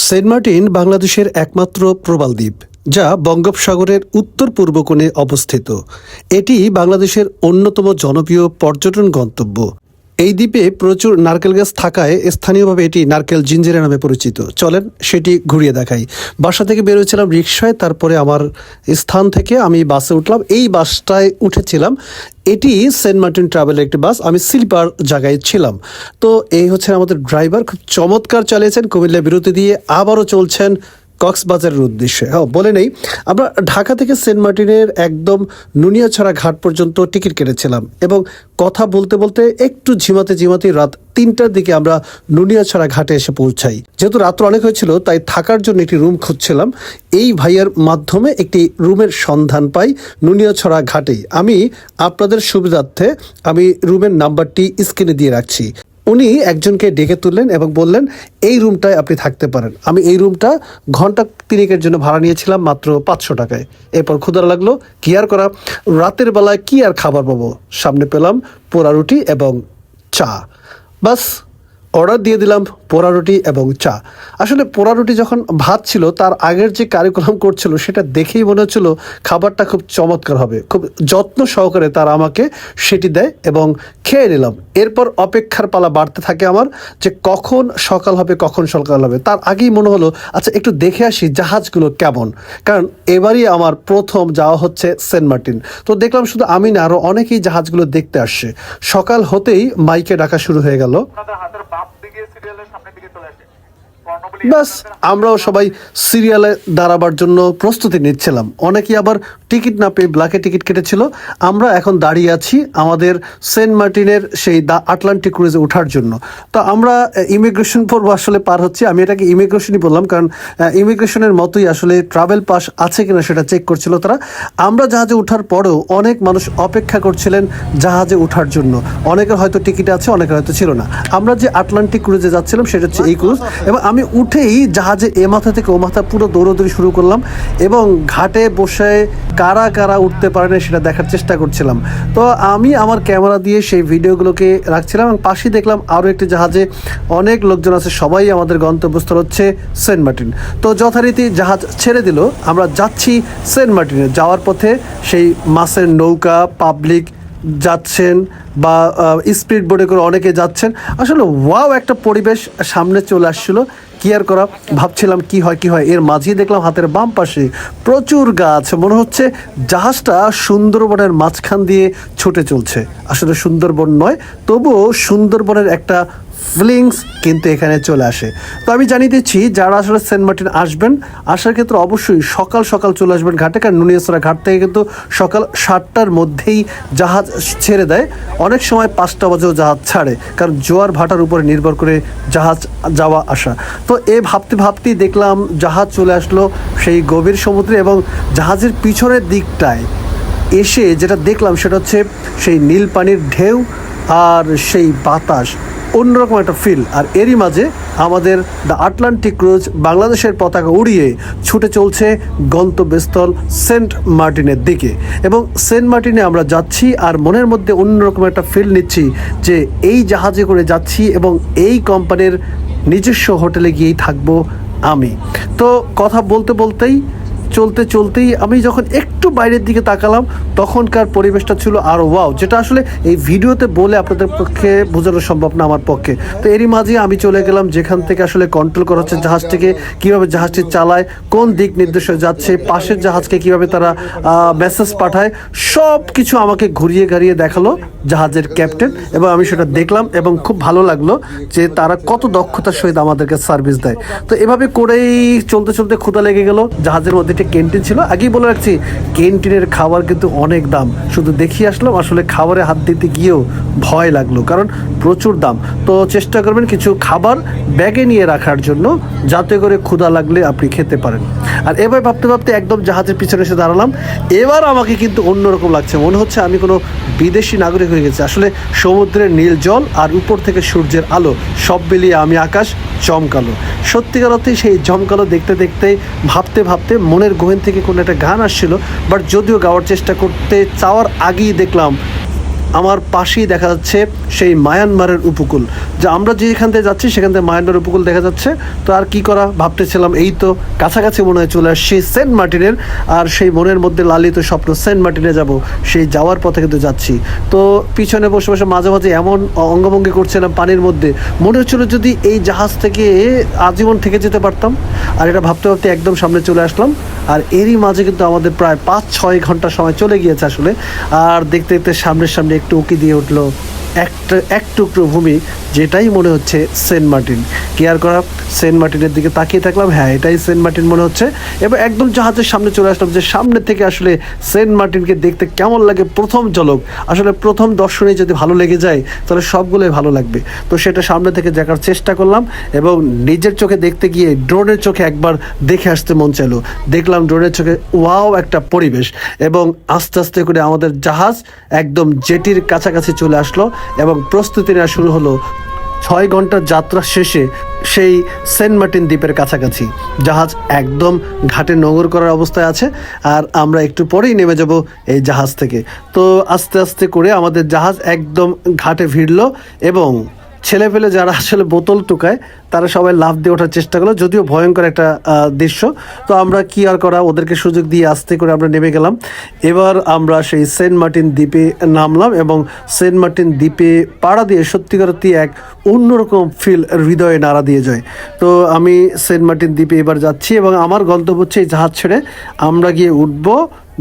Saint Martin বাংলাদেশের একমাত্র প্রবাল দ্বীপ, যা বঙ্গোপসাগরের উত্তর পূর্ব কোণে অবস্থিত। এটি বাংলাদেশের অন্যতম জনপ্রিয় পর্যটন গন্তব্য। এই দ্বীপে প্রচুর নারকেল গাছ থাকায় স্থানীয়ভাবে এটি নারকেল জিঞ্জিরা নামে পরিচিত। চলেন সেটি ঘুরিয়ে দেখাই। বাসা থেকে বেরোয়েছিলাম রিক্সায় তারপরে আমার স্থান থেকে আমি বাসে উঠলাম। এই বাসটায় উঠেছিলাম। এটি সেন্ট মার্টিন ট্রাভেলের একটি বাস। আমি স্লিপার জায়গায় ছিলাম। তো এই হচ্ছে আমাদের ড্রাইভার। খুব চমৎকার চালিয়েছেন। কুমিল্লা বিরতি দিয়ে আবারও চলছেন কক্সবাজারের উদ্দেশ্যে। হ্যাঁ বলে নেই। আমরা ঢাকা থেকে সেন্ট মার্টিনের একদম নুনিয়াছড়া ঘাট পর্যন্ত টিকিট কেটেছিলাম এবং কথা বলতে বলতে একটু ঝিমাতে ঝিমাতে রাত তিনটার দিকে আমরা নুনিয়াছড়া ঘাটে এসে পৌঁছাই। যেহেতু রাত্র অনেক হয়েছিল, তাই থাকার জন্য একটি রুম খুঁজছিলাম। এই ভাইয়ের মাধ্যমে একটি রুমের সন্ধান পাই নুনিয়াছড়া ঘাটে আমি আপনাদের সুবিধার্থে আমি রুমের নাম্বারটি স্ক্রিনে দিয়ে রাখছি। উনি একজনকে ডেকে তুললেন এবং বললেন, এই রুমটায় আপনি থাকতে পারেন। আমি এই রুমটা ঘণ্টা তিনেকের জন্য ভাড়া নিয়েছিলাম মাত্র পাঁচশো টাকায়। এরপর ক্ষুদার লাগল, কি আর করা? রাতের বেলায় কি আর খাবার পাবো? সামনে পেলাম পোড়া রুটি এবং চা। বাস, অর্ডার দিয়ে দিলাম। পোড়া রুটি এবং চা। আসলে পোড়া রুটি যখন ভাত ছিল, তার আগের যে কারিকুলাম করছিল, সেটা দেখেই মনে হচ্ছিল খাবারটা খুব চমৎকার হবে। খুব যত্ন সহকারে তারা আমাকে সেটি দেয় এবং খেয়ে নিলাম। এরপর অপেক্ষার পালা বাড়তে থাকে আমার যে কখন সকাল হবে, কখন সকাল হবে। তার আগেই মনে হলো আচ্ছা একটু দেখে আসি জাহাজগুলো কেমন। কারণ এবারই আমার প্রথম যাওয়া হচ্ছে সেন্ট মার্টিন। তো দেখলাম শুধু আমি না আরও অনেকেই জাহাজগুলো দেখতে আসছে। সকাল হতেই মাইকে ডাকা শুরু হয়ে গেল দিকে সিরিয়ালের সামনের দিকে চলে আসে কর্ণবলী ব্যাস, আমরাও সবাই সিরিয়ালে দাঁড়াবার জন্য প্রস্তুতি নিচ্ছিলাম। অনেকেই আবার টিকিট না পেয়ে ব্ল্যাকে টিকিট কেটেছিল। আমরা এখন দাঁড়িয়ে আছি আমাদের সেন্ট মার্টিনের সেই দা আটলান্টিক ক্রুজে ওঠার জন্য। তো আমরা ইমিগ্রেশন পর্ব আসলে পার হচ্ছি। আমি এটাকে ইমিগ্রেশনই বললাম, কারণ ইমিগ্রেশনের মতোই আসলে ট্রাভেল পাস আছে কিনা সেটা চেক করছিল তারা। আমরা জাহাজে ওঠার পরেও অনেক মানুষ অপেক্ষা করছিলেন জাহাজে ওঠার জন্য। অনেকের হয়তো টিকিট আছে, অনেকের হয়তো ছিল না। আমরা যে আটলান্টিক ক্রুজে যাচ্ছিলাম সেটা হচ্ছে এই ক্রুজ। এবং আমি উঠেই জাহাজে এ মাথা থেকে ও মাথা পুরো দৌড়দৌড়ি শুরু করলাম এবং ঘাটে বসে কারা কারা উঠতে পারে না সেটা দেখার চেষ্টা করছিলাম। তো আমি আমার ক্যামেরা দিয়ে সেই ভিডিওগুলোকে রাখছিলাম এবং পাশেই দেখলাম আরও একটি জাহাজে অনেক লোকজন আছে, সবাই আমাদের গন্তব্যস্থল হচ্ছে সেন্ট মার্টিন। তো যথারীতি জাহাজ ছেড়ে দিল, আমরা যাচ্ছি সেন্ট মার্টিনে। যাওয়ার পথে সেই মাছের নৌকা, পাবলিক যাচ্ছেন বা স্পিড বোর্ডে করে অনেকে যাচ্ছেন। আসলে ওয়াও একটা পরিবেশ সামনে চলে আসছিল। কি আর করা, ভাবছিলাম কি হয় কি হয়। এর মাঝেই দেখলাম হাতের বাম পাশে প্রচুর গাছ। মনে হচ্ছে জাহাজটা সুন্দরবনের মাঝখান দিয়ে ছুটে চলছে। আসলে সুন্দরবন নয়, তবুও সুন্দরবনের একটা ফিলিংস কিন্তু এখানে চলে আসে। তো আমি জানিয়ে দিচ্ছি, যারা আসলে সেন্ট মার্টিন আসবেন, আসার ক্ষেত্রে অবশ্যই সকাল সকাল চলে আসবেন ঘাটে, কারণ নুনিয়াসরা ঘাট থেকে কিন্তু সকাল সাতটার মধ্যেই জাহাজ ছেড়ে দেয়। অনেক সময় পাঁচটা বাজেও জাহাজ ছাড়ে, কারণ জোয়ার ভাটার উপরে নির্ভর করে জাহাজ যাওয়া আসা। তো এ ভাবতে ভাবতেই দেখলাম, জাহাজ চলে আসলো সেই গভীর সমুদ্রে এবং জাহাজের পিছনের দিকটায় এসে যেটা দেখলাম সেটা হচ্ছে সেই নীল পানির ঢেউ আর সেই বাতাস। অন্যরকম একটা ফিল আর এরই মাঝে আমাদের দ্য আটলান্টিক ক্রুজ বাংলাদেশের পতাকা উড়িয়ে ছুটে চলছে গন্তব্যস্থল সেন্ট মার্টিনের দিকে। এবং সেন্ট মার্টিনে আমরা যাচ্ছি আর মনের মধ্যে অন্যরকম একটা ফিল নিচ্ছি যে এই জাহাজে করে যাচ্ছি এবং এই কোম্পানির নিজস্ব হোটেলে গিয়েই থাকব আমি। তো কথা বলতে বলতেই চলতে চলতেই আমি যখন একটু বাইরের দিকে তাকালাম, তখনকার পরিবেশটা ছিল আরও ওয়াও যেটা আসলে এই ভিডিওতে বলে আপনাদের পক্ষে বোঝানো সম্ভব না আমার পক্ষে। তো এরই মাঝে আমি চলে গেলাম যেখান থেকে আসলে কন্ট্রোল করা হচ্ছে জাহাজটিকে, কীভাবে জাহাজটি চালায়, কোন দিক নির্দেশে যাচ্ছে, পাশের জাহাজকে কীভাবে তারা মেসেজ পাঠায় সব কিছু আমাকে ঘুরিয়ে ঘাড়িয়ে দেখাল জাহাজের ক্যাপ্টেন এবং আমি সেটা দেখলাম এবং খুব ভালো লাগল যে তারা কত দক্ষতার সহিত আমাদেরকে সার্ভিস দেয়। তো এভাবে করেই চলতে চলতে ক্ষুদা লেগে গেল, জাহাজের মধ্যে একটি ক্যান্টিন ছিল। আগেই বলে রাখছি, ক্যান্টিনের খাবার কিন্তু অনেক দাম। শুধু দেখিয়ে আসলাম, আসলে খাবারে হাত দিতে গিয়েও ভয় লাগল, কারণ প্রচুর দাম। তো চেষ্টা করবেন কিছু খাবার ব্যাগে নিয়ে রাখার জন্য, যাতে করে ক্ষুধা লাগলে আপনি খেতে পারেন। আর এবার ভাবতে ভাবতে একদম জাহাজের পিছনে এসে দাঁড়ালাম। এবার আমাকে কিন্তু অন্যরকম লাগছে। মনে হচ্ছে আমি কোনো বিদেশি নাগরিক হয়ে গেছি। আসলে সমুদ্রের নীল জল আর উপর থেকে সূর্যের আলো সব মিলিয়ে আমি আকাশ চমকালো। সত্যিকার অর্থে সেই চমকালো দেখতে দেখতে, ভাবতে ভাবতে মনের গহীন থেকে কোনো একটা গান আসছিল বাট যদিও গাওয়ার চেষ্টা করতে চাওয়ার আগেই দেখলাম আমার পাশেই দেখা যাচ্ছে সেই মায়ানমারের উপকূল। যে আমরা যেখান থেকে যাচ্ছি, সেখান থেকে মায়ানমার উপকূল দেখা যাচ্ছে। তো আর কি করা? ভাবতেছিলাম এই তো কাছাকাছি মনে হয় চলে আসছি সেন্ট মার্টিনের। আর সেই মনের মধ্যে লালিত স্বপ্ন, সেন্ট মার্টিনে যাব। সেই যাওয়ার পথে কিন্তু যাচ্ছি। তো পিছনে বসে বসে মাঝে মাঝে এমন অঙ্গভঙ্গি করছিলাম পানির মধ্যে। মনে হচ্ছিল যদি এই জাহাজ থেকে আজীবন থেকে যেতে পারতাম। আর এটা ভাবতে ভাবতে একদম সামনে চলে আসলাম। আর এরই মাঝে কিন্তু আমাদের প্রায় পাঁচ ছয় ঘণ্টা সময় চলে গিয়েছে আসলে। আর দেখতে দেখতে সামনের সামনে একটু উকি দিয়ে উঠল। একটা, এক টুকরো ভূমি যেটাই মনে হচ্ছে সেন্ট মার্টিন। কেয়ার করা সেন্ট মার্টিনের দিকে তাকিয়ে থাকলাম হ্যাঁ এটাই সেন্ট মার্টিন মনে হচ্ছে। এবার একদম জাহাজের সামনে চলে আসলাম যে সামনে থেকে আসলে সেন্ট মার্টিনকে দেখতে কেমন লাগে প্রথম ঝলক। আসলে প্রথম দর্শনে যদি ভালো লেগে যায়, তাহলে সবগুলোই ভালো লাগবে। তো সেটা সামনে থেকে দেখার চেষ্টা করলাম এবং নিজের চোখে দেখতে গিয়ে ড্রোনের চোখে একবার দেখে আসতে মন চাইলো। দেখলাম ড্রোনের চোখে ওয়াও একটা পরিবেশ এবং আস্তে আস্তে করে আমাদের জাহাজ একদম জেটির কাছাকাছি চলে আসলো। এবং প্রস্তুতি নেওয়া শুরু হলো ছয় ঘণ্টার যাত্রা শেষে সেই সেন্ট মার্টিন দ্বীপের কাছাকাছি। জাহাজ একদম ঘাটে নোঙর করার অবস্থায় আছে আর আমরা একটু পরেই নেমে যাব এই জাহাজ থেকে। তো আস্তে আস্তে করে আমাদের জাহাজ একদম ঘাটে ভিড়ল এবং ছেলে পেলে যারা আসলে বোতল টুকায়, তারা সবাই লাভ দিয়ে ওঠার চেষ্টা করল, যদিও ভয়ঙ্কর একটা দৃশ্য। তো আমরা কি আর করা, ওদেরকে সুযোগ দিয়ে আস্তে করে আমরা নেমে গেলাম। এবার আমরা সেই সেন্ট মার্টিন দ্বীপে নামলাম এবং সেন্ট মার্টিন দ্বীপে পাড়া দিয়ে সত্যিকারতি এক অন্যরকম ফিল হৃদয়ে নাড়া দিয়ে যায়। তো আমি সেন্ট মার্টিন দ্বীপে এবার যাচ্ছি এবং আমার গন্তব্য হচ্ছে এই জাহাজ ছেড়ে আমরা গিয়ে উঠবো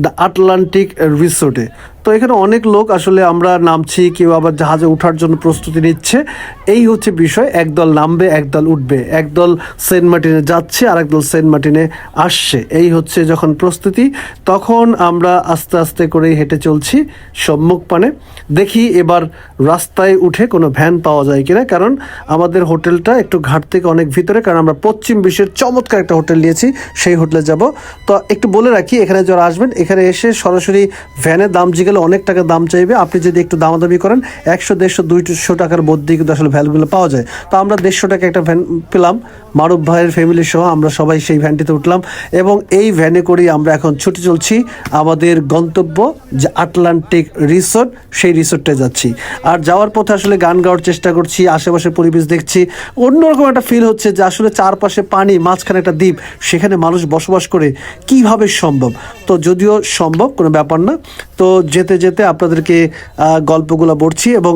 দ্য আটলান্টিক রিসোর্টে। তো এখানে অনেক লোক আসলে আমরা নামছি, কেউ আবার জাহাজে ওঠার জন্য প্রস্তুতি নিচ্ছে। এই হচ্ছে বিষয়, একদল নামবে, একদল উঠবে। একদল সেন্ট মার্টিনে যাচ্ছে, আর একদল সেন্ট মার্টিনে আসছে। এই হচ্ছে যখন প্রস্তুতি, তখন আমরা আস্তে আস্তে করে হেঁটে চলছি সম্মুখ পানে। দেখি এবার রাস্তায় উঠে কোনো ভ্যান পাওয়া যায় কিনা, কারণ আমাদের হোটেলটা একটু ঘাট থেকে অনেক ভিতরে, কারণ আমরা পশ্চিম বিশ্বের চমৎকার একটা হোটেল নিয়েছি, সেই হোটেলে যাব। তো একটু বলে রাখি, এখানে যারা আসবেন, এখানে এসে সরাসরি ভ্যানের দাম জিগেলে অনেক টাকা দাম চাইবে। আপনি যদি একটু দামাদামি করেন, একশো, দেড়শো, দুইশো টাকার মধ্যেই কিন্তু আসলে ভ্যানগুলো পাওয়া যায়। তো আমরা দেড়শো টাকা একটা ভ্যান পেলাম, মারুফ ভাইয়ের ফ্যামিলি সহ আমরা সবাই সেই ভ্যানটিতে উঠলাম এবং এই ভ্যানে করেই আমরা এখন ছুটে চলছি আমাদের গন্তব্য যে আটলান্টিক রিসোর্ট সেই রিসোর্টে যাচ্ছি। আর যাওয়ার পথে আসলে গান গাওয়ার চেষ্টা করছি, আশেপাশের পরিবেশ দেখছি। অন্যরকম একটা ফিল হচ্ছে যে আসলে চারপাশে পানি, মাঝখানে একটা দ্বীপ, সেখানে মানুষ বসবাস করে। কীভাবে সম্ভব? তো যদিও সম্ভব, কোনো ব্যাপার না। তো যেতে যেতে আপনাদেরকে গল্পগুলো বলছি এবং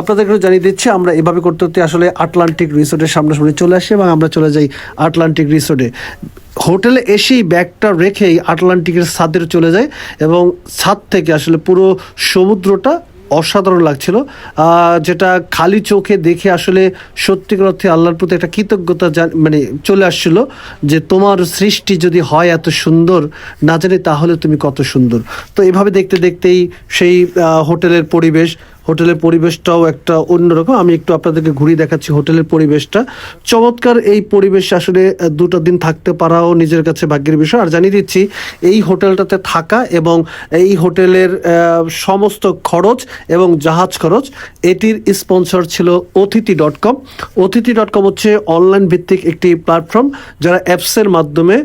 আপনাদেরকেও আপনাদেরকে জানিয়ে দিচ্ছি, আমরা এভাবে করতে করতে আসলে আটলান্টিক রিসোর্টের সামনাসামনি চলে আসি এবং আমরা চলে যাই আটলান্টিক রিসোর্টে। হোটেলে এসেই ব্যাগটা রেখেই আটলান্টিকের ছাদের চলে যায় এবং ছাদ থেকে আসলে পুরো সমুদ্রটা অসাধারণ লাগছিল। যেটা খালি চোখে দেখে আসলে সত্যিকার অর্থে আল্লাহর প্রতি একটা কৃতজ্ঞতা মানে চলে আসছিল যে তোমার সৃষ্টি যদি হয় এত সুন্দর, না জানি তাহলে তুমি কত সুন্দর। তো এভাবে দেখতে দেখতেই সেই হোটেলের পরিবেশ হোটেলের পরিবেশটাও একটা অন্যরকম। আমি একটু আপনাদেরকে ঘুরিয়ে দেখাচ্ছি হোটেলের পরিবেশটা। চমৎকার এই পরিবেশে আসলে দুটো দিন থাকতে পারাও নিজের কাছে ভাগ্যের বিষয়। আর জানিয়ে দিচ্ছি, এই হোটেলটাতে থাকা এবং এই হোটেলের সমস্ত খরচ এবং জাহাজ খরচ, এটির স্পন্সর ছিল অতিথি ডট কম। অতিথি ডট কম হচ্ছে অনলাইন ভিত্তিক একটি প্ল্যাটফর্ম, যারা অ্যাপসের মাধ্যমে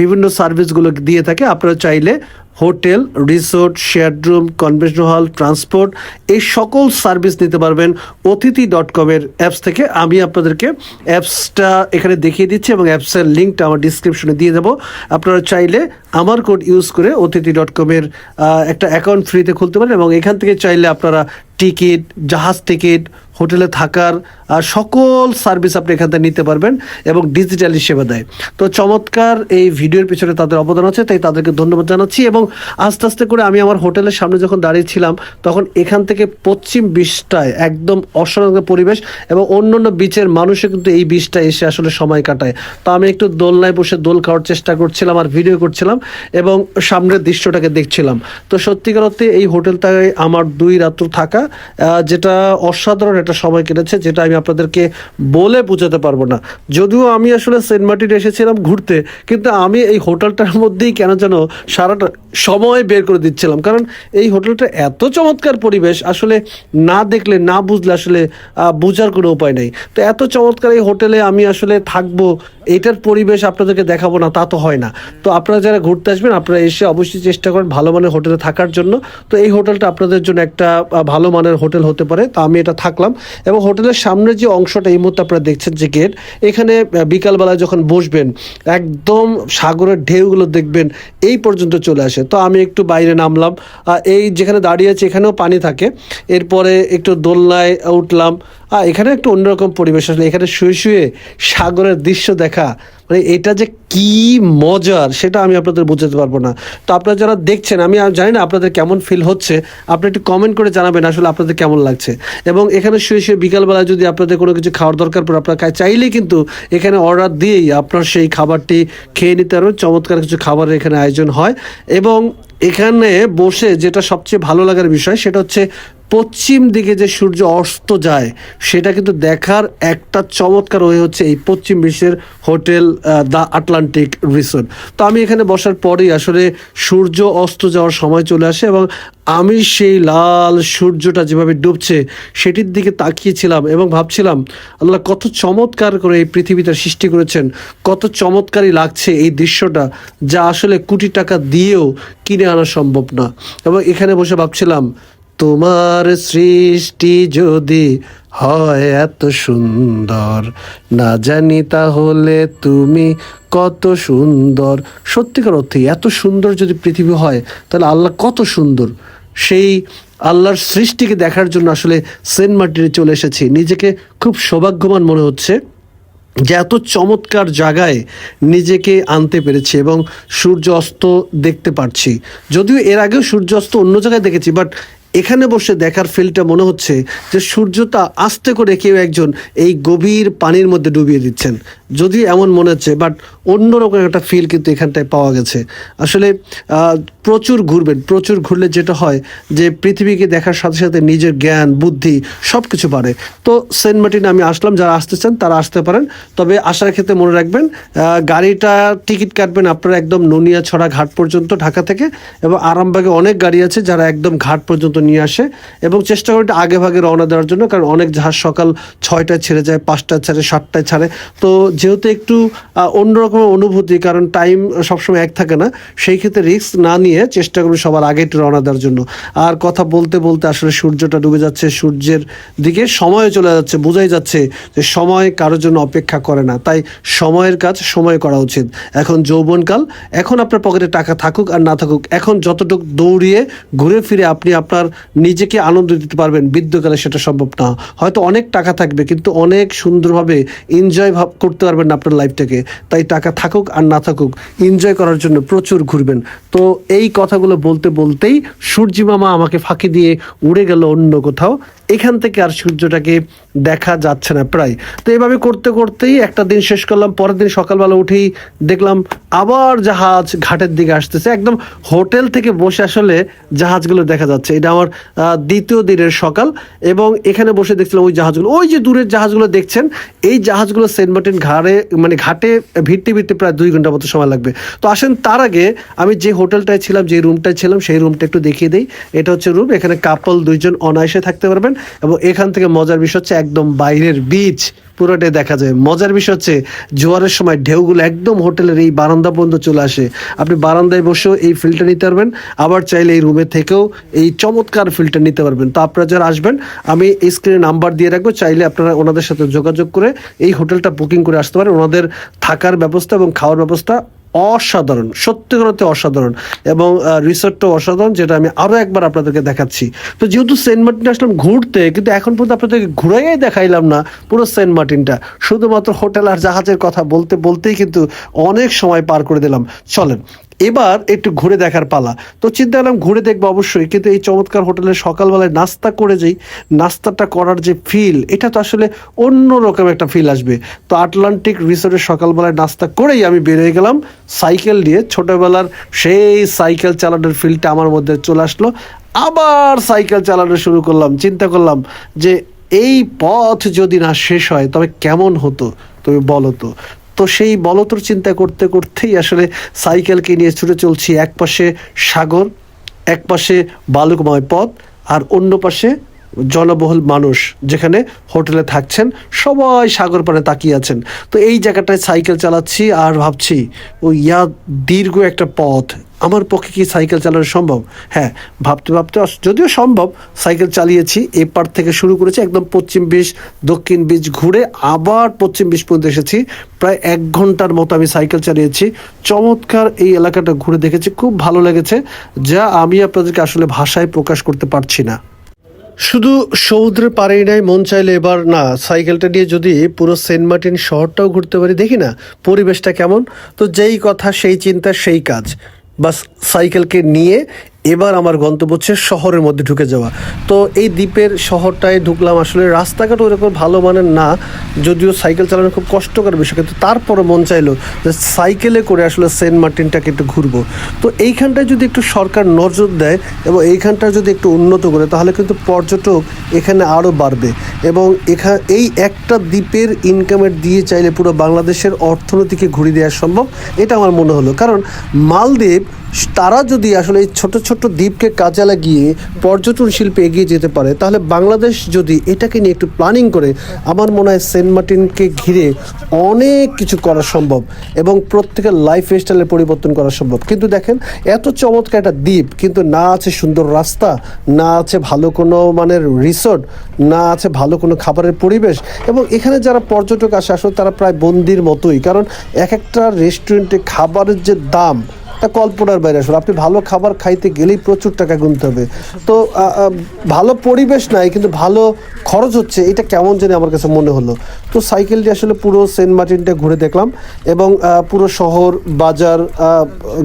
বিভিন্ন সার্ভিসগুলো দিয়ে থাকে। আপনারা চাইলে hotel, resort, share room convention hall, transport, এই সকল সার্ভিস নিতে পারবেন অতিথি ডট কমের অ্যাপস থেকে। আমি আপনাদেরকে অ্যাপসটা এখানে দেখিয়ে দিচ্ছি এবং অ্যাপসের লিঙ্কটা আমার ডিসক্রিপশনে দিয়ে দেবো। আপনারা চাইলে আমার কোড ইউজ করে অতিথি ডট কমের একটা অ্যাকাউন্ট ফ্রিতে খুলতে পারেন এবং এখান থেকে চাইলে আপনারা টিকিট, জাহাজ টিকিট, হোটেলে থাকার সকল সার্ভিস আপনি এখান থেকে নিতে পারবেন এবং ডিজিটালি সেবা দেয়। তো চমৎকার এই ভিডিওর পিছনে তাদের অবদান আছে, তাই তাদেরকে ধন্যবাদ জানাচ্ছি এবং আস্তে আস্তে করে আমি আমার হোটেলের সামনে যখন দাঁড়িয়েছিলাম তখন এখান থেকে পশ্চিম বিচটায় একদম অসাধারণ পরিবেশ এবং অন্য অন্য বিচের মানুষও কিন্তু এই বিচটা এসে আসলে সময় কাটায়। তো আমি একটু দোলনায় বসে দোল খাওয়ার চেষ্টা করছিলাম আর ভিডিও করছিলাম এবং সামনের দৃশ্যটাকে দেখছিলাম। তো সত্যিকার অর্থে এই হোটেলটায় আমার দুই রাত্র থাকা যেটা অসাধারণ একটা সময় কেটেছে, যেটা আমি আপনাদেরকে বলে বোঝাতে পারব না। যদিও আমি আসলে সেন্ট মার্টিন এসেছিলাম ঘুরতে, কিন্তু আমি এই হোটেলটার মধ্যেই কেন যেন সারাটা সময় বের করে দিচ্ছিলাম। কারণ এই হোটেলটা এত চমৎকার পরিবেশ, আসলে না দেখলে, না বুঝলে আসলে বোঝার কোনো উপায় নেই। তো এত চমৎকার এই হোটেলে আমি আসলে থাকব এটার পরিবেশ আপনাদেরকে দেখাবো না, তা তো হয় না। তো আপনারা যারা ঘুরতে আসবেন, আপনারা এসে অবশ্যই চেষ্টা করেন ভালো মানের হোটেলে থাকার জন্য। তো এই হোটেলটা আপনাদের জন্য একটা ভালো মানের হোটেল হতে পারে। তো আমি এটা থাকলাম এবং হোটেলের সামনের যে অংশটা এই মুহূর্তে আপনারা দেখছেন যে গেট, এখানে বিকালবেলা যখন বসবেন, একদম সাগরের ঢেউগুলো দেখবেন, এই পর্যন্ত চলে আসে। তো আমি একটু বাইরে নামলাম। এই যেখানে দাঁড়িয়ে আছে, এখানেও পানি থাকে। এরপরে একটু দোলনায় উঠলাম। এখানে একটু অন্যরকম পরিবেশ আসলে। এখানে শুয়ে শুয়ে সাগরের দৃশ্য দেখা। মানে এটা যে কি মজার, সেটা আমি আপনাদের বোঝাতে পারব না। তো আপনারা যারা দেখছেন, আমি জানি না আপনাদের কেমন ফিল হচ্ছে, আপনি একটু কমেন্ট করে জানাবেন আসলে আপনাদের কেমন লাগছে। এবং এখানে শুয়ে শুয়ে বিকালবেলা যদি আপনাদের কোনো কিছু খাওয়ার দরকার পড়ে, আপনারা খায় চাইলেই কিন্তু এখানে অর্ডার দিয়েই আপনার সেই খাবারটি খেয়ে নিতে পারবেন। চমৎকার কিছু খাবারের এখানে আয়োজন হয়। এবং এখানে বসে যেটা সবচেয়ে ভালো লাগার বিষয়, সেটা হচ্ছে পশ্চিম দিকে যে সূর্য অস্ত যায়, সেটা কিন্তু দেখার একটা চমৎকার হয়ে হচ্ছে এই পশ্চিম বিশ্বের হোটেল দ্য আটলান্টিক রিসোর্ট। তো আমি এখানে বসার পরেই আসলে সূর্য অস্ত যাওয়ার সময় চলে আসে এবং আমি সেই লাল সূর্যটা যেভাবে ডুবছে, সেটির দিকে তাকিয়েছিলাম এবং ভাবছিলাম, আল্লাহ কত চমৎকার করে এই পৃথিবীটা সৃষ্টি করেছেন, কত চমৎকারই লাগছে এই দৃশ্যটা যা আসলে কোটি টাকা দিয়েও কিনে আনা সম্ভব না। এবং এখানে বসে ভাবছিলাম তোমার সৃষ্টি যদি হয় এত সুন্দর, না জানি তাহলে তুমি কত সুন্দর। সত্যিকার অর্থে এত সুন্দর যদি পৃথিবী হয়, তাহলে আল্লাহ কত সুন্দর। সেই আল্লাহর সৃষ্টিকে দেখার জন্য আসলে সেন্ট মার্টিনে চলে এসেছি। নিজেকে খুব সৌভাগ্যবান মনে হচ্ছে যে এত চমৎকার জায়গায় নিজেকে আনতে পেরেছি এবং সূর্য অস্ত দেখতে পারছি। যদিও এর আগেও সূর্য অস্ত অন্য জায়গায় দেখেছি, বাট এখানে বসে দেখার ফিলটা মনে হচ্ছে যে সূর্যটা আস্তে করে কেউ একজন এই গভীর পানির মধ্যে ডুবিয়ে দিচ্ছেন। যদি এমন মনে হচ্ছে বাট অন্যরকম একটা ফিল কিন্তু এখানটায় পাওয়া গেছে। আসলে প্রচুর ঘুরবেন, প্রচুর ঘুরলে যেটা হয় যে পৃথিবীকে দেখার সাথে সাথে নিজের জ্ঞান, বুদ্ধি সব কিছু বাড়ে। তো সেন্ট মার্টিন আমি আসলাম, যারা আসতে চান তারা আসতে পারেন। তবে আসার ক্ষেত্রে মনে রাখবেন গাড়িটা টিকিট কাটবেন আপনারা একদম ননিয়াছড়া ঘাট পর্যন্ত, ঢাকা থেকে, এবং আরামবাগে অনেক গাড়ি আছে যারা একদম ঘাট পর্যন্ত নিয়ে আসে এবং চেষ্টা করি আগে ভাগে রওনা দেওয়ার জন্য, কারণ অনেক জাহাজ সকাল ছয়টায় ছেড়ে যায়, পাঁচটায় ছাড়ে, সাতটায় ছাড়ে। তো যেহেতু একটু অন্যরকম অনুভূতি, কারণ টাইম সবসময় এক থাকে না, সেই ক্ষেত্রে রিস্ক না নিয়ে চেষ্টা করি সবার আগে একটু রওনা দেওয়ার জন্য। আর কথা বলতে বলতে আসলে সূর্যটা ডুবে যাচ্ছে, সূর্যের দিকে সময় চলে যাচ্ছে, বোঝাই যাচ্ছে যে সময় কারোর জন্য অপেক্ষা করে না। তাই সময়ের কাজ সময় করা উচিত। এখন যৌবনকাল, এখন আপনার পকেটে টাকা থাকুক আর না থাকুক, এখন যতটুকু দৌড়িয়ে ঘুরে ফিরে আপনি আপনার নিজেকে আনন্দ দিতে পারবেন। বৃদ্ধকালে সেটা সম্ভব না। হয়তো অনেক টাকা থাকবে, কিন্তু অনেক সুন্দরভাবে এনজয় ভাব করতে পারবেন না আপনার লাইফটাকে তাই টাকা থাকুক আর না থাকুক এনজয় করার জন্য প্রচুর ঘুরবেন। তো এই কথাগুলো বলতে বলতেই সূর্যি মামা আমাকে ফাঁকি দিয়ে উড়ে গেল অন্য কোথাও। এখান থেকে আর সূর্যটাকে দেখা যাচ্ছে না প্রায়। তো এইভাবে করতে করতেই একটা দিন শেষ করলাম, পরের দিন সকালবেলা উঠেই দেখলাম আবার জাহাজ ঘাটের দিকে আসতেছে। একদম হোটেল থেকে বসে আসলে জাহাজগুলো দেখা যাচ্ছে। এটা আমার দ্বিতীয় দিনের সকাল এবং এখানে বসে দেখছিলাম ওই জাহাজগুলো। ওই যে দূরের জাহাজগুলো দেখছেন, এই জাহাজগুলো সেন্ট মার্টিন ঘাড়ে মানে ঘাটে ভিড়তে ভিড়তে প্রায় দুই ঘণ্টা মতো সময় লাগবে। তো আসেন তার আগে আমি যে হোটেলটায় ছিলাম, যে রুমটায় ছিলাম, সেই রুমটা একটু দেখিয়ে দিই। এটা হচ্ছে রুম এখানে কাপল দুইজন অনায়াসে থাকতে পারবেন। এবং এখান থেকে মজার বিষয় হচ্ছে একদম বাইরের বিচ পুরোটাই দেখা যায়। মজার বিষয় হচ্ছে জোয়ারের সময় ঢেউগুলো একদম হোটেলের এই বারান্দা পর্যন্ত চলে আসে। আপনি বারান্দায় বসেও এই ফিল্টার নিতে পারবেন, আবার চাইলে এই রুমে থেকেও এই চমৎকার ফিল্টার নিতে পারবেন। তো আপনারা যারা আসবেন, আমি এই স্ক্রিনে নাম্বার দিয়ে রাখব, চাইলে আপনারা ওনাদের সাথে যোগাযোগ করে এই হোটেলটা বুকিং করে আসতে পারেন। ওনাদের থাকার ব্যবস্থা এবং খাওয়ার ব্যবস্থা অসাধারণ, সত্যি করতে অসাধারণ এবং রিসোর্টটাও অসাধারণ, যেটা আমি আরও একবার আপনাদেরকে দেখাচ্ছি। তো যেহেতু সেন্ট মার্টিন আসলাম ঘুরতে, কিন্তু এখন পর্যন্ত আপনাদেরকে ঘুরাইয়াই দেখাইলাম না পুরো সেন্ট মার্টিনটা। শুধুমাত্র হোটেল আর জাহাজের কথা বলতে, বলতেই কিন্তু অনেক সময় পার করে দিলাম। চলেন এবার একটু ঘুরে দেখার পালা। তো চিন্তা করলাম ঘুরে দেখব অবশ্যই, কিন্তু এই চমৎকার হোটেলে সকালবেলায় নাস্তা করে যেই নাস্তাটা করার যে ফিল এটা তো আসলে অন্য রকম একটা ফিল আসবে। তো আটলান্টিক রিসোর্টে সকালবেলায় নাস্তা করেই আমি বেরিয়ে গেলাম, সাইকেল নিয়ে। ছোটোবেলার সেই সাইকেল চালানোর ফিলটা আমার মধ্যে চলে আসলো। আবার সাইকেল চালানো শুরু করলাম। চিন্তা করলাম যে, এই পথ যদি না শেষ হয়, তবে কেমন হতো? তুমি বলো তো। তো সেই বলতর চিন্তা করতে করতেই আসলে সাইকেলকে নিয়ে ছুটে চলছি এক পাশে সাগর, এক পাশে বালুকময় পথ আর অন্য পাশে জনবহুল মানুষ যেখানে হোটেলে থাকছেন, সবাই সাগর পানে তাকিয়ে আছেন। তো এই জায়গাটায় সাইকেল চালাচ্ছি আর ভাবছি ও ইয়া দীর্ঘ একটা পথ আমার পক্ষে কি সাইকেল চালানো সম্ভব? হ্যাঁ ভাবতে ভাবতে যদিও সম্ভব, সাইকেল চালিয়েছি এপার থেকে শুরু করেছি, একদম পশ্চিম বিচ, দক্ষিণ বিচ ঘুরে আবার পশ্চিম বিচ পর্যন্ত এসেছি। প্রায় এক ঘণ্টার মতো আমি সাইকেল চালিয়েছি। চমৎকার এই এলাকাটা ঘুরে দেখেছি, খুব ভালো লেগেছে, যা আমি আপনাদেরকে আসলে ভাষায় প্রকাশ করতে পারছি না। শুধু সমুদ্রে পারেই নাই, মন চাইলে এবার না, সাইকেলটা নিয়ে যদি পুরো সেন্ট মার্টিন শহরটাও ঘুরতে পারি, দেখি না, পরিবেশটা কেমন? তো যেই কথা, সেই চিন্তা, সেই কাজ। বাস সাইকেলকে নিয়ে এবার আমার গন্তব্য হচ্ছে শহরের মধ্যে ঢুকে যাওয়া। তো এই দ্বীপের শহরটায় ঢুকলাম, আসলে রাস্তাঘাট ওরকম ভালো মানের না, যদিও সাইকেল চালানো খুব কষ্টকর বিষয়, কিন্তু তারপরও মন চাইলো যে সাইকেলে করে আসলে সেন্ট মার্টিনটাকে একটু ঘুরবো। তো এইখানটায় যদি একটু সরকার নজর দেয় এবং এইখানটা যদি একটু উন্নত করে, তাহলে কিন্তু পর্যটক এখানে আরও বাড়বে। এবং এখা, এই একটা দ্বীপের ইনকামের দিয়ে চাইলে পুরো বাংলাদেশের অর্থনীতিকে ঘুরিয়ে দেওয়া সম্ভব, এটা আমার মনে হলো। কারণ মালদ্বীপ, তারা যদি আসলে এই ছোটো ছোট দ্বীপকে কাজে লাগিয়ে পর্যটন শিল্পে এগিয়ে যেতে পারে, তাহলে বাংলাদেশ যদি এটাকে নিয়ে একটু প্ল্যানিং করে, আমার মনে হয় সেন্ট মার্টিনকে ঘিরে অনেক কিছু করা সম্ভব এবং প্রত্যেকের লাইফ স্টাইলের পরিবর্তন করা সম্ভব। কিন্তু দেখেন, এত চমৎকার একটা দ্বীপ, কিন্তু না আছে সুন্দর রাস্তা, না আছে ভালো কোনো মানের রিসোর্ট না আছে ভালো কোনো খাবারের পরিবেশ এবং এখানে যারা পর্যটক আসে, আসলে তারা প্রায় বন্দির মতোই। কারণ এক একটা রেস্টুরেন্টে খাবারের যে দাম তা কল্পনার বাইরে আসলে আপনি ভালো খাবার খাইতে গেলেই প্রচুর টাকা গুনতে হবে। তো ভালো পরিবেশ নাই, কিন্তু ভালো খরচ হচ্ছে, এটা কেমন জানি আমার কাছে মনে হলো। তো সাইকেলটি আসলে পুরো সেন্ট মার্টিনটা ঘুরে দেখলাম এবং পুরো শহর, বাজার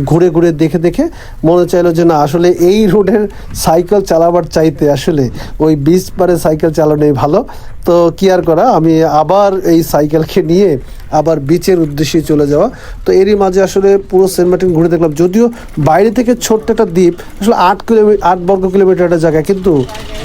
ঘুরে ঘুরে দেখে দেখে মনে চাইলো যে না, আসলে এই রোডের সাইকেল চালাবার চাইতে আসলে ওই বিচ পারে সাইকেল চালানোই ভালো। তো কি আর করা? আমি আবার এই সাইকেলকে নিয়ে আবার বিচের উদ্দেশ্যে চলে যাওয়া। তো এরই মাঝে আসলে পুরো সেন্ট মার্টিন ঘুরে দেখলাম। যদিও বাইরে থেকে ছোট্ট একটা দ্বীপ, আসলে আট কিলোমিটার আট বর্গ কিলোমিটার একটা জায়গা, কিন্তু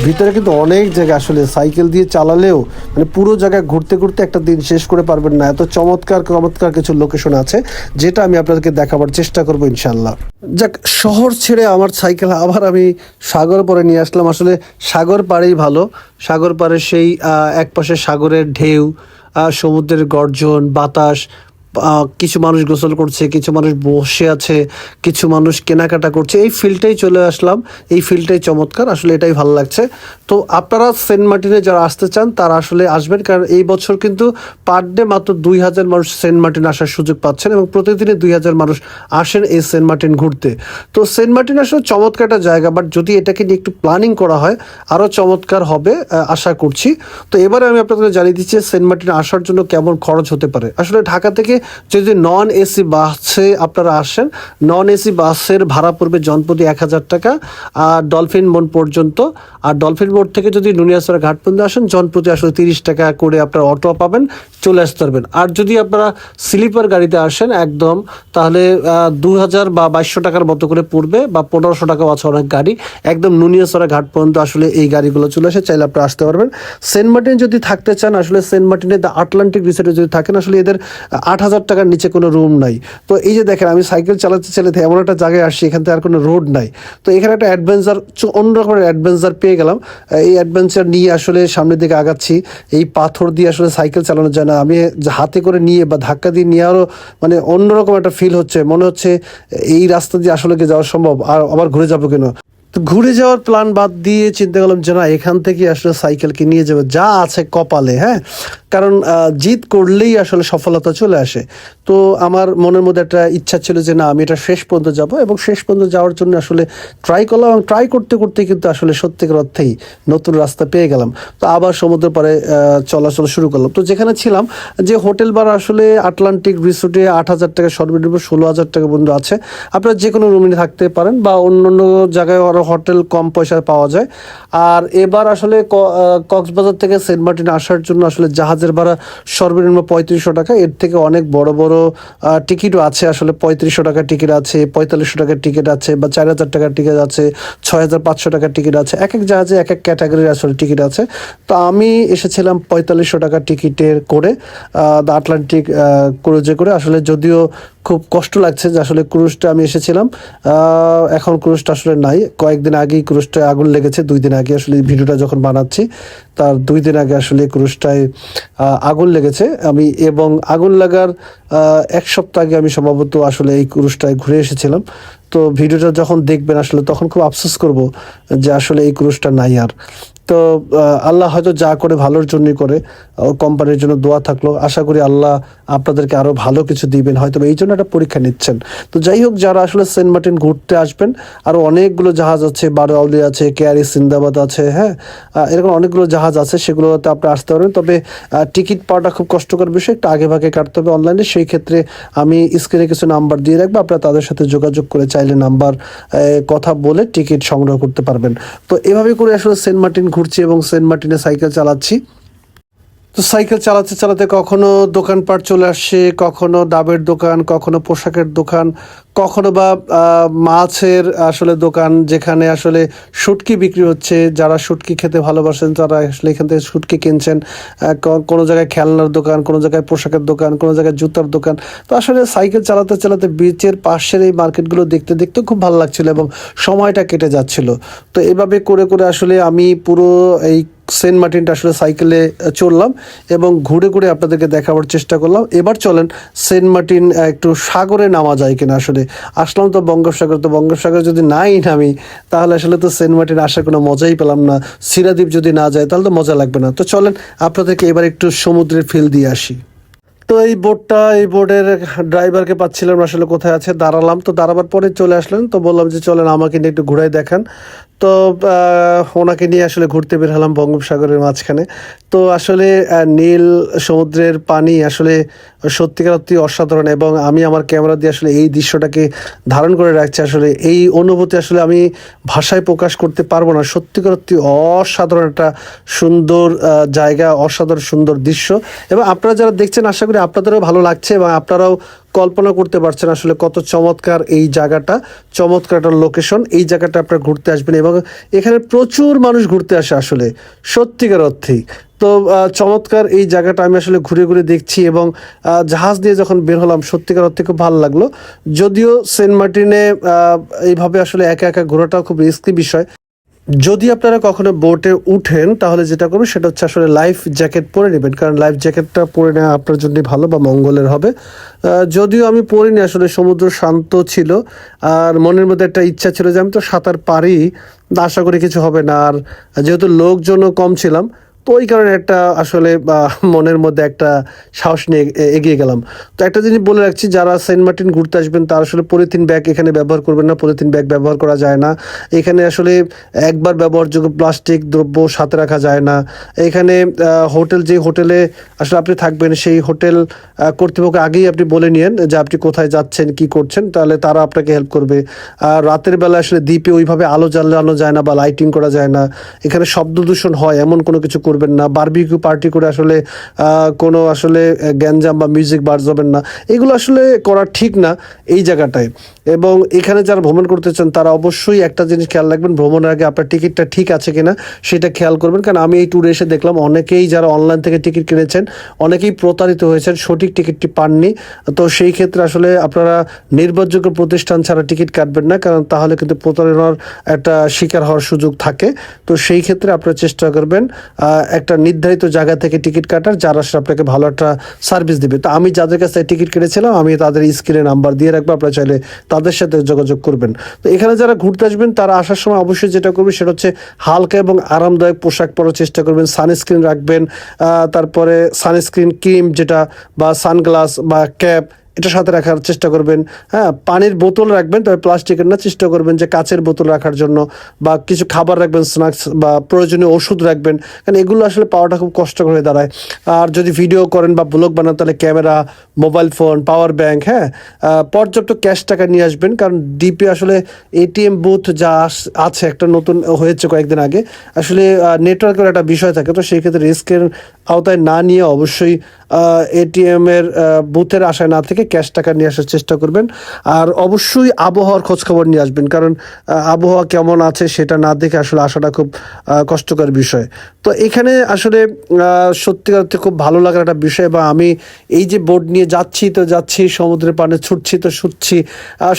ভিতরে কিন্তু অনেক জায়গা আসলে সাইকেল দিয়ে চালালেও মানে পুরো জায়গায় ঘুরতে ঘুরতে একটা দিন শেষ করে পারবেন না। এত চমৎকার চমৎকার কিছু লোকেশন আছে, যেটা আমি আপনাদেরকে দেখাবার চেষ্টা করব ইনশাল্লাহ যাক, শহর ছেড়ে আমার সাইকেল আবার আমি সাগর পরে নিয়ে আসলাম। আসলে সাগর পাড়েই ভালো। সাগর পাড়ে সেই একপাশে সাগরের ঢেউ সমুদ্রের গর্জন, বাতাস কিছু মানুষ গোসল করছে, কিছু মানুষ বসে আছে, কিছু মানুষ কেনাকাটা করছে। এই ফিল্ডটাই চলে আসলাম। এই ফিল্ডটাই চমৎকার। আসলে এটাই ভালো লাগছে। তো আপনারা সেন্ট মার্টিনে যারা আসতে চান, তারা আসলে আসবেন। কারণ এই বছর কিন্তু পার ডে মাত্র দুই হাজার মানুষ সেন্ট মার্টিন আসার সুযোগ পাচ্ছেন এবং প্রতিদিনে দুই হাজার মানুষ আসেন এই সেন্ট মার্টিন ঘুরতে। তো সেন্ট মার্টিন আসলে চমৎকার একটা জায়গা বাট যদি এটাকে নিয়ে একটু প্ল্যানিং করা হয় আরও চমৎকার হবে আশা করছি। তো এবারে আমি আপনাদের জানিয়ে দিচ্ছি সেন্ট মার্টিন আসার জন্য কেমন খরচ হতে পারে। আসলে ঢাকা থেকে যদি নন এসি বাসে আপনারা আসেন নন এসি বাসের ভাড়া পড়বে জনপ্রতি এক হাজার টাকা, আর ডলফিন মোড় পর্যন্ত, আর ডলফিন মোড় থেকে যদি নুনিয়াসরা ঘাট পর্যন্ত আসেন, জনপ্রতি আসলে তিরিশ টাকা করে আপনার অটো পাবেন, চলে আসতে পারবেন। আর যদি আপনারা স্লিপার গাড়িতে আসেন একদম, তাহলে দু হাজার বা বাইশশো টাকার মতো করে পড়বে, বা পনেরোশো টাকাও আছে অনেক গাড়ি। একদম নুনিয়াসরা ঘাট পর্যন্ত আসলে এই গাড়িগুলো চলে আসে, চাইলে আপনারা আসতে পারবেন। সেন্ট মার্টিন যদি থাকতে চান, আসলে সেন্ট মার্টিনে দ্য আটলান্টিক রিসোর্টে যদি থাকেন, আসলে এদের আট হাজার টাকার নিচে কোনো রুম নাই। তো এই যে দেখেন, আমি সাইকেল চালাতে চালাতে এমন একটা জায়গায় আসছি, এখান থেকে আর কোনো রোড নাই। তো এখানে একটা অ্যাডভেঞ্চার অন্য রকমের অ্যাডভেঞ্চার পেয়ে গেলাম। এই অ্যাডভেঞ্চার নিয়ে আসলে সামনের দিকে আগাচ্ছি। এই পাথর দিয়ে আসলে সাইকেল চালানো যায় না। আমি হাতে করে নিয়ে বা ধাক্কা দিয়ে নিয়ে আরও মানে অন্যরকম একটা ফিল হচ্ছে। মনে হচ্ছে এই রাস্তা দিয়ে আসলে কি যাওয়া সম্ভব? আর আবার ঘুরে যাব কেন? ঘুরে যাওয়ার প্ল্যান বাদ দিয়ে চিন্তা করলাম যে না এখান থেকে আসলে সাইকেলকে নিয়ে যাব। যা আছে কপালে হ্যাঁ? কারণ জিত করলেই আসলে সফলতা চলে আসে। তো আমার মনের মধ্যে একটা ইচ্ছা ছিল যে না আমি এটা শেষ পর্যন্ত যাব এবং শেষ পর্যন্ত যাওয়ার জন্য আসলে ট্রাই করলাম এবং ট্রাই করতে করতে কিন্তু আসলে সত্যিকার অর্থেই নতুন রাস্তা পেয়ে গেলাম। তো আবার সমুদ্র আহ, চলাচল শুরু করলাম। তো যেখানে ছিলাম যে হোটেল বার আসলে আটলান্টিক রিসোর্টে আট হাজার টাকা সর্বনিম্ন ষোলো হাজার টাকা পর্যন্ত আছে। আপনারা যে কোনো রুমে থাকতে পারেন বা অন্য অন্য জায়গায় আরও হোটেল কম পয়সায় পাওয়া যায়। আর এবার আসলে কক্সবাজার থেকে সেন্ট মার্টিন আসার জন্য আসলে জাহাজের ভাড়া সর্বনিম্ন পঁয়ত্রিশশো টাকা। এর থেকে অনেক বড় বড় টিকিটও আছে আসলে পঁয়ত্রিশশো টাকার টিকিট আছে, পঁয়তাল্লিশশো টাকার টিকিট আছে বা চার হাজার টাকার টিকিট আছে, ছয় হাজার পাঁচশো টাকার টিকিট আছে। এক এক জাহাজে এক এক ক্যাটাগরির আসলে টিকিট আছে। তো আমি এসেছিলাম পঁয়তাল্লিশশো টাকার টিকিটের করে দ্য আটলান্টিক ক্রুজে করে। আসলে যদিও খুব কষ্ট লাগছে যে আসলে ক্রুজটা আমি এসেছিলাম। এখন ক্রুজটা আসলে নাই। কয়েকদিন আগেই ক্রুজটায় আগুন লেগেছে। দুই দিন আগে আসলে ভিডিওটা যখন বানাচ্ছি তার দুই দিন আগে আসলে ক্রুজটায় আহ, আগুন লেগেছে। আমি এবং আগুন লাগার এক সপ্তাহ আগে আমি সম্ভবত আসলে এই ক্রুজটায় ঘুরে এসেছিলাম। তো ভিডিওটা যখন দেখবেন আসলে তখন খুব আফসোস করব যে আসলে এই ক্রুজটা নাই আর। তো আল্লাহ হয়তো যা করে ভালোর জন্যই করে কোম্পানির জন্য দোয়া থাকল। আশা করি আল্লাহ আপনাদেরকে আরও ভালো কিছু দিবেন হয়তো এই জন্য একটা পরীক্ষা নিচ্ছেন। তো যাই হোক, যারা আসলে সেন্ট মার্টিন ঘুরতে আসবেন, আরও অনেকগুলো জাহাজ আছে বারোয়াউলি আছে, কেয়ারি, সিন্দাবাদ আছে হ্যাঁ এরকম অনেকগুলো জাহাজ আছে, সেগুলোতে আপনি আসতে পারবেন। তবে টিকিট পাওয়াটা খুব কষ্টকর বিষয়, একটু আগে ভাগে কাটতে হবে অনলাইনে, সেই ক্ষেত্রে আমি স্ক্রিনে কিছু নাম্বার দিয়ে রাখব, আপনারা তাদের সাথে যোগাযোগ করে চাইলে নাম্বার কথা বলে টিকিট সংগ্রহ করতে পারবেন। তো এভাবে করে আসলে সেন্ট মার্টিন ঘুরছি এবং সেন্ট মার্টিনে সাইকেল চালাচ্ছি। তো সাইকেল চালাতে চালাতে কখনো দোকানপাট চলে আসছে কখনো ডাবের দোকান, কখনো পোশাকের দোকান, কখনো বা মাছের আসলে দোকান যেখানে আসলে শুটকি বিক্রি হচ্ছে। যারা শুটকি খেতে ভালোবাসেন তারা আসলে এখান থেকে শুটকি কিনছেন। কোনো জায়গায় খেলনার দোকান, কোনো জায়গায় পোশাকের দোকান, কোনো জায়গায় জুতার দোকান। তো আসলে সাইকেল চালাতে চালাতে বিচের পাশের এই মার্কেটগুলো দেখতে দেখতে খুব ভালো লাগছিল এবং সময়টা কেটে যাচ্ছিল। তো এভাবে করে করে আসলে আমি পুরো এই সেন্ট মার্টিনটা আসলে সাইকেলে চললাম এবং ঘুরে ঘুরে আপনাদেরকে দেখাবার চেষ্টা করলাম। এবার চলেন সেন্ট মার্টিন একটু সাগরে নামা যায় কিনা আসলে। আসলাম তো বঙ্গোপসাগর তো বঙ্গোপসাগর যদি নাই নামি, তাহলে আসলে তো সেন্ট মার্টিন আসার কোনো মজাই পেলাম না। সিরাদ্বীপ যদি না যায়, তাহলে তো মজা লাগবে না। তো চলেন আপনাদেরকে এবার একটু সমুদ্রের ফিল দিয়ে আসি। তো এই বোটটা এই বোর্ডের ড্রাইভারকে পাচ্ছিলাম আসলে কোথায় আছে, দাঁড়ালাম। তো দাঁড়াবার পরে চলে আসলেন, তো বললাম যে, চলেন আমাকে নিয়ে একটু ঘুরাই দেখান। তো ওনাকে নিয়ে আসলে ঘুরতে বের হলাম বঙ্গোপসাগরের মাঝখানে। তো আসলে নীল সমুদ্রের পানি আসলে সত্যিকার অতি অসাধারণ এবং আমি আমার ক্যামেরা দিয়ে আসলে এই দৃশ্যটাকে ধারণ করে রাখছি। আসলে এই অনুভূতি আসলে আমি ভাষায় প্রকাশ করতে পারব না। সত্যিকার অতি অসাধারণ একটা সুন্দর জায়গা, অসাধারণ সুন্দর দৃশ্য। এবং আপনারা যারা দেখছেন, আশা করি আপনাদেরও ভালো লাগছে এবং আপনারাও কল্পনা করতে পারছেন আসলে কত চমৎকার এই জায়গাটা, চমৎকার একটা লোকেশন এই জায়গাটা আপনারা ঘুরতে আসবেন এবং এখানে প্রচুর মানুষ ঘুরতে আসে আসলে, সত্যিকার অর্থেই তো চমৎকার এই জায়গাটা আমি আসলে ঘুরে ঘুরে দেখছি এবং জাহাজ দিয়ে যখন বের হলাম, সত্যিকার অর্থে খুব ভালো লাগল। যদিও সেন্ট মার্টিনে এইভাবে আসলে একা একা ঘোরাটাও খুব রিস্কি বিষয়। যদি আপনারা কখনো বোটে উঠেন, তাহলে যেটা করবেন সেটা হচ্ছে আসলে লাইফ জ্যাকেট পরে নেবেন। কারণ লাইফ জ্যাকেটটা পরে নেওয়া আপনার জন্য ভালো বা মঙ্গলের হবে। যদিও আমি পরিনি, আসলে সমুদ্র শান্ত ছিল। আর মনের মধ্যে একটা ইচ্ছা ছিল যে আমি তো সাঁতার পারি। আশা করি কিছু হবে না। আর যেহেতু লোকজনও কম ছিলাম তো ওই কারণে একটা আসলে মনের মধ্যে একটা সাহস নিয়ে এগিয়ে গেলাম। তো একটা জিনিস বলে রাখছি, যারা সেন্ট মার্টিন ঘুরতে আসবেন, তারা আসলে পলিথিন ব্যাগ এখানে ব্যবহার করবেন না, পলিথিন ব্যাগ ব্যবহার করা যায় না। এখানে আসলে একবার ব্যবহারযোগ্য প্লাস্টিক দ্রব্য সাথে রাখা যায় না। এখানে হোটেল, যে হোটেলে আসলে আপনি থাকবেন, সেই হোটেল কর্তৃপক্ষ আগেই আপনি বলে নিয়েন যে আপনি কোথায় যাচ্ছেন, কি করছেন, তাহলে তারা আপনাকে হেল্প করবে। আর রাতের বেলা আসলে দ্বীপে ওইভাবে আলো জ্বালানো যায় না বা লাইটিং করা যায় না। এখানে শব্দ দূষণ হয়, এমন কোনো কিছু করবেন না বারবিকিউ পার্টি করে আসলে কোনো আসলে গ্যাঞ্জাম বা মিউজিক বাজাবেন না। এগুলো আসলে করা ঠিক না এই জায়গাটায়। এবং এখানে যারা ভ্রমণ করতে চান, তারা অবশ্যই একটা জিনিস খেয়াল রাখবেন, ভ্রমণের আগে আপনার টিকিটটা ঠিক আছে কিনা সেটা খেয়াল করবেন। কারণ আমি এই ট্যুরে এসে দেখলাম, অনেকেই যারা অনলাইন থেকে টিকিট কিনেছেন, অনেকেই প্রতারিত হয়েছেন, সঠিক টিকিটটি পাননি। তো সেই ক্ষেত্রে আসলে আপনারা নির্ভরযোগ্য প্রতিষ্ঠান ছাড়া টিকিট কাটবেন না, কারণ তাহলে কিন্তু প্রতারণার একটা শিকার হওয়ার সুযোগ থাকে। তো সেই ক্ষেত্রে আপনারা চেষ্টা করবেন একটা নির্ধারিত জায়গা থেকে টিকিট কাটার, যারা আসলে আপনাকে ভালো একটা সার্ভিস দিবে। তো আমি যাদের কাছে টিকিট কেটেছিলাম, আমি তাদের স্ক্রিনে নাম্বার দিয়ে রাখব, আপনারা চাইলে তাদের সাথে যোগাযোগ করবেন। তো এখানে যারা ঘুরতে আসবেন, তারা আসার সময় অবশ্যই যেটা করবে সেটা হচ্ছে হালকা এবং আরামদায়ক পোশাক পরার চেষ্টা করবেন। সানস্ক্রিন রাখবেন তারপরে সানস্ক্রিন ক্রিম যেটা বা সানগ্লাস বা ক্যাপ এটা সাথে রাখার চেষ্টা করবেন। হ্যাঁ পানির বোতল রাখবেন, তবে প্লাস্টিকের না। চেষ্টা করবেন যে কাচের বোতল রাখার জন্য বা কিছু খাবার রাখবেন, স্ন্যাক্স বা প্রয়োজনীয় ওষুধ রাখবেন। কারণ এগুলো আসলে পাওয়াটা খুব কষ্টকর হয়ে দাঁড়ায়। আর যদি ভিডিও করেন বা ব্লগ বানান, তাহলে camera, mobile phone, power bank হ্যাঁ পর্যাপ্ত ক্যাশ টাকা নিয়ে আসবেন। কারণ ডিপি আসলে এটিএম বুথ যা আছে, একটা নতুন হয়েছে কয়েকদিন আগে। আসলে নেটওয়ার্কের একটা বিষয় থাকে, তো সেই ক্ষেত্রে রিস্কের আওতায় না নিয়ে অবশ্যই এটিএম এর বুথের আশায় না থেকে ক্যাশ টাকা নিয়ে আসার চেষ্টা করবেন। আর অবশ্যই আবহাওয়ার খোঁজখবর নিয়ে আসবেন, কারণ আবহাওয়া কেমন আছে সেটা না দেখে আসলে আসাটা খুব কষ্টকর বিষয়। তো এখানে আসলে সত্যিকার খুব ভালো লাগার একটা বিষয় বা আমি এই যে বোর্ড নিয়ে যাচ্ছি, তো যাচ্ছি, সমুদ্রের পানে ছুটছি, তো ছুটছি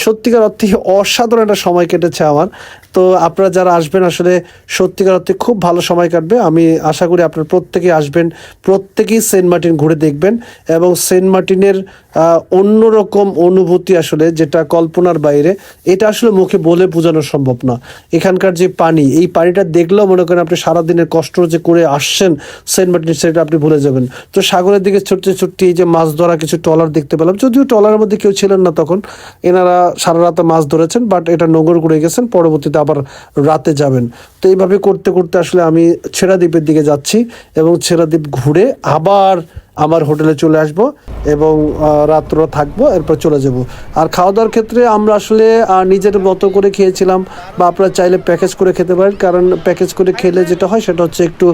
সত্যিকার অর্থে অসাধারণ একটা সময় কেটেছে আমার। তো আপনারা যারা আসবেন, আসলে সত্যিকার অর্থে খুব ভালো সময় কাটবে। আমি আশা করি আপনারা প্রত্যেকেই আসবেন, প্রত্যেকেই সেন্ট মার্টিন ঘুরে দেখবেন এবং সেন্ট মার্টিনের অন্যরকম অনুভূতি আসলে যেটা কল্পনার বাইরে, এটা আসলে মুখে বলে বোঝানো সম্ভব না। এখানকার যে পানি, এই পানিটা দেখলেও মনে করেন আপনি সারাদিনের কষ্ট যে করে আসছেন সেন্ট মার্টিন সেটা আপনি ভুলে যাবেন। তো সাগরের দিকে ছুটতে ছুটতে এই যে মাছ ধরা কিছু ট্রলার দেখতে পেলাম, যদিও ট্রলারের মধ্যে কেউ ছিলেন না তখন। এনারা সারা রাতে মাছ ধরেছেন, বাট এটা নোংর করে গেছেন, পরবর্তীতে আবার রাতে যাবেন। তো এইভাবে করতে করতে আসলে আমি ছেড়াদ্বীপের দিকে যাচ্ছি এবং ছেড়াদ্বীপ ঘুরে আবার আমার হোটেলে চলে আসব এবং রাত্র থাকব, এরপর চলে যাব। আর খাওয়া দাওয়ার ক্ষেত্রে আমরা আসলে নিজের মতো করে খেয়েছিলাম বা আপনারা চাইলে প্যাকেজ করে খেতে পারেন। কারণ প্যাকেজ করে খেলে যেটা হয় সেটা হচ্ছে একটু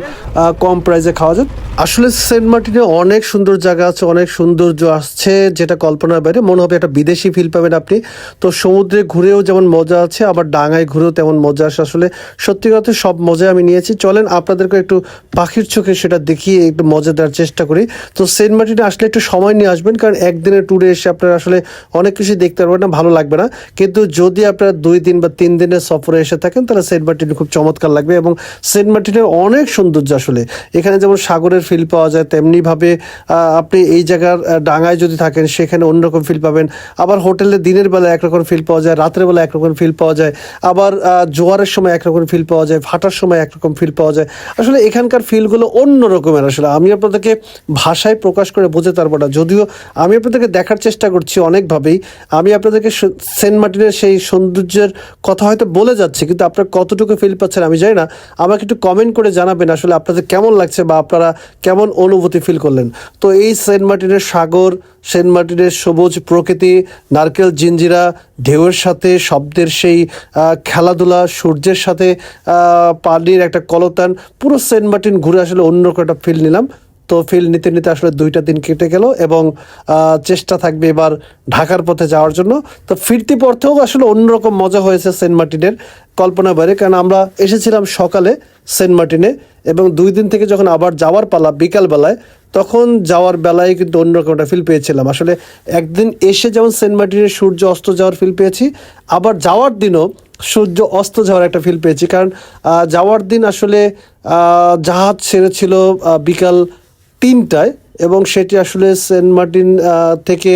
কম প্রাইসে খাওয়া যায়। আসলে সেন্ট মার্টিনে অনেক সুন্দর জায়গা আছে, অনেক সৌন্দর্য আসছে, যেটা কল্পনার বাইরে। মনে হবে একটা বিদেশি ফিল পাবেন আপনি। তো সমুদ্রে ঘুরেও যেমন মজা আছে, আবার ডাঙায় ঘুরেও তেমন মজা আসে। আসলে সত্যি কথা, সব মজা আমি নিয়েছি। চলেন আপনাদেরকে একটু পাখির চোখে সেটা দেখিয়ে একটু মজা দেওয়ার চেষ্টা করি। তো সেন্ট মার্টিনে আসলে একটু সময় নিয়ে আসবেন, কারণ একদিনের ট্যুরে এসে আপনারা আসলে অনেক কিছু দেখতে পারবেন না, ভালো লাগবে না। কিন্তু যদি আপনারা দুই দিন বা তিন দিনের সফরে এসে থাকেন, তাহলে সেন্ট মার্টিন খুব চমৎকার লাগবে। এবং সেন্ট মার্টিনের অনেক সৌন্দর্য আসলে। এখানে যেমন সাগরের ফিল পাওয়া যায় তেমনিভাবে আপনি এই জায়গার ডাঙায় যদি থাকেন, সেখানে অন্যরকম ফিল পাবেন। আবার হোটেলে দিনের বেলা একরকম ফিল পাওয়া যায়, রাতের বেলা একরকম ফিল পাওয়া যায়। আবার জোয়ারের সময় একরকম ফিল পাওয়া যায়, ভাটার সময় একরকম ফিল পাওয়া যায়। আসলে এখানকার ফিলগুলো অন্য রকমের আসলে। আমি আপনাদেরকে ভাষায় প্রকাশ করে বোঝাতে পারব না। যদিও আমি আপনাদেরকে দেখার চেষ্টা করছি অনেকভাবেই। আমি আপনাদেরকে সেন্ট মার্টিনের সেই সৌন্দর্যের কথা হয়তো বলে যাচ্ছি, কিন্তু আপনারা কতটুকু ফিল পাচ্ছেন আমি জানি না। আমাকে একটু কমেন্ট করে জানাবেন আসলে আপনাদের কেমন লাগছে বা আপনারা কেমন অনুভূতি ফিল করলেন। তো এই সেন্ট মার্টিনের সাগর, সেন্ট মার্টিনের সবুজ প্রকৃতি, নারকেল, জিঞ্জিরা, ঢেউয়ের সাথে, শব্দের সেই খেলাধুলা, সূর্যের সাথে পানির একটা কলতান, পুরো সেন্ট মার্টিন ঘুরে আসলে অন্য একটা ফিল নিলাম। তো ফিল নিতে নিতে আসলে দুইটা দিন কেটে গেল এবং চেষ্টা থাকবে এবার ঢাকার পথে যাওয়ার জন্য। তো ফিরতি পথেও আসলে অন্যরকম মজা হয়েছে সেন্ট মার্টিনের কল্পনা বাইরে, কারণ আমরা এসেছিলাম সকালে সেন্ট মার্টিনে এবং দুই দিন থেকে যখন আবার যাওয়ার পালা বিকালবেলায়, তখন যাওয়ার বেলায় কিন্তু অন্যরকম একটা ফিল পেয়েছিলাম। আসলে একদিন এসে যেমন সেন্ট মার্টিনের সূর্য অস্ত যাওয়ার ফিল পেয়েছি, আবার যাওয়ার দিনও সূর্য অস্ত যাওয়ার একটা ফিল পেয়েছি। কারণ যাওয়ার দিন আসলে জাহাজ ছেড়েছিল বিকাল তিনটায় এবং সেটি আসলে সেন্ট মার্টিন থেকে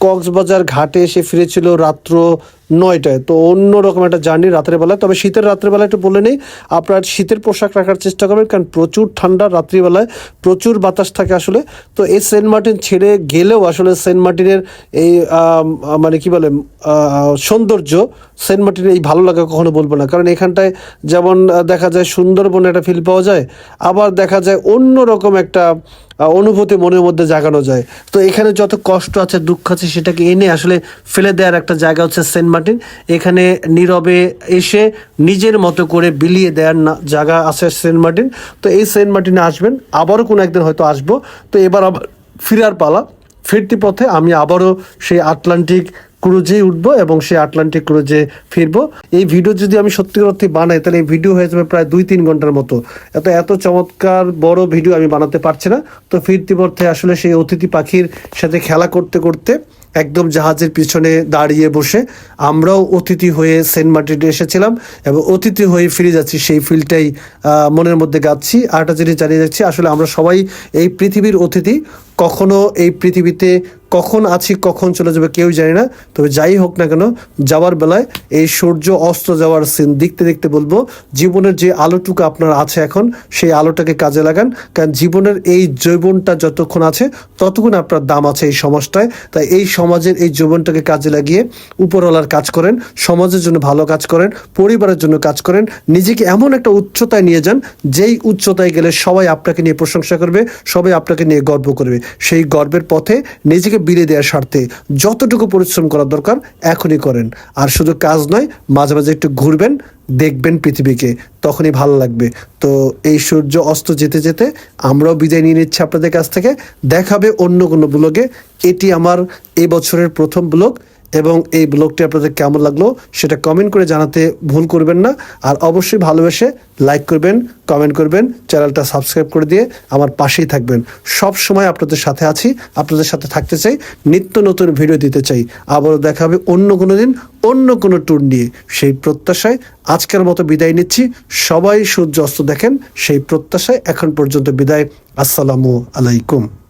কক্সবাজার ঘাটে এসে ফিরেছিল রাত্র নয়টায়। তো অন্য রকম একটা জার্নি রাতের বেলায়। তবে শীতের রাত্রের বেলায় একটু বলে নেই, আপনার শীতের পোশাক রাখার চেষ্টা করবেন, কারণ প্রচুর ঠান্ডা রাত্রিবেলায় প্রচুর বাতাস থাকে আসলে। তো এই সেন্ট মার্টিন ছেড়ে গেলেও আসলে সেন্ট মার্টিনের এই মানে কি বলে সৌন্দর্য সেন্ট মার্টিনের এই ভালো লাগা কখনো বলব না। কারণ এখানটায় যেমন দেখা যায় সুন্দরবনে একটা ফিল পাওয়া যায়, আবার দেখা যায় অন্য রকম একটা অনুভূতি মনের মধ্যে জাগানো যায়। তো এখানে যত কষ্ট আছে, দুঃখ আছে, সেটাকে এনে আসলে ফেলে দেওয়ার একটা জায়গা হচ্ছে সেন্ট মার্টিন, এখানে নীরবে এসে নিজের মতো করে বিলিয়ে দেওয়ার জায়গা আছে সেন্ট মার্টিন। তো এই সেন্ট মার্টিনে আসবেন, আবারও কোনো একদিন হয়তো আসব। তো এবার আবার ফিরার পালা। ফিরতি পথে আমি আবারও সেই আটলান্টিক ক্রুজেই উঠবো এবং সেই আটলান্টিক ক্রুজে ফিরবো। এই ভিডিও যদি আমি সত্যি অর্থে বানাই, তাহলে এই ভিডিও হয়ে যাবে প্রায় দুই তিন ঘণ্টার মতো। এত এত চমৎকার, বড় ভিডিও আমি বানাতে পারছি না। তো ফিরতি পথে আসলে সেই অতিথি পাখির সাথে খেলা করতে করতে একদম জাহাজের পিছনে দাঁড়িয়ে বসে আমরাও অতিথি হয়ে সেন্ট মার্টিনে এসেছিলাম এবং অতিথি হয়ে ফিরে যাচ্ছি, সেই ফিলটাই মনের মধ্যে গাচ্ছি আর একটা জিনিস জানিয়ে যাচ্ছি, আসলে আমরা সবাই এই পৃথিবীর অতিথি। কখনো এই পৃথিবীতে কখন আছি, কখন চলে যাবে কেউ জানি না। তবে যাই হোক না কেন, যাওয়ার বেলায় এই সূর্য অস্ত যাওয়ার সিন দেখতে দেখতে বলব, জীবনের যে আলোটুকু আপনার আছে এখন, সেই আলোটাকে কাজে লাগান। কারণ জীবনের এই যৌবনটা যতক্ষণ আছে, ততক্ষণ আপনার দাম আছে এই সমাজটায়। তাই এই সমাজের এই যৌবনটাকে কাজে লাগিয়ে উপরওয়ালার কাজ করেন, সমাজের জন্য ভালো কাজ করেন, পরিবারের জন্য কাজ করেন, নিজেকে এমন একটা উচ্চতায় নিয়ে যান, যেই উচ্চতায় গেলে সবাই আপনাকে নিয়ে প্রশংসা করবে, সবাই আপনাকে নিয়ে গর্ব করবে। সেই গর্বের পথে নিজেকে বিলে দেওয়ার স্বার্থে যতটুকু পরিশ্রম করা দরকার এখনই করেন। আর শুধু কাজ নয়, মাঝে মাঝে একটু ঘুরবেন, দেখবেন পৃথিবীকে, তখনই ভালো লাগবে। তো এই সূর্য অস্ত যেতে যেতে আমরাও বিদায় নিয়ে নিচ্ছি আপনাদের কাছ থেকে। দেখাবে অন্য কোনো ব্লগে। এটি আমার এবছরের প্রথম ব্লগ। এবং এই ব্লগটি আপনাদের কেমন লাগল সেটা কমেন্ট করে জানাতে ভুল করবেন না। আর অবশ্যই ভালোবেসে লাইক করবেন কমেন্ট করবেন, চ্যানেলটা সাবস্ক্রাইব করে দিয়ে আমার পাশেই থাকবেন। সব সময় আপনাদের সাথে আছি, আপনাদের সাথে থাকতে চাই, নিত্য নতুন ভিডিও দিতে চাই। আবারও দেখা হবে অন্য কোনো দিন, অন্য কোনো ট্যুর নিয়ে। সেই প্রত্যাশায় আজকের মতো বিদায় নিচ্ছি। সবাই সূর্য অস্ত দেখেন, সেই প্রত্যাশায় এখন পর্যন্ত বিদায়। আসসালামু আলাইকুম।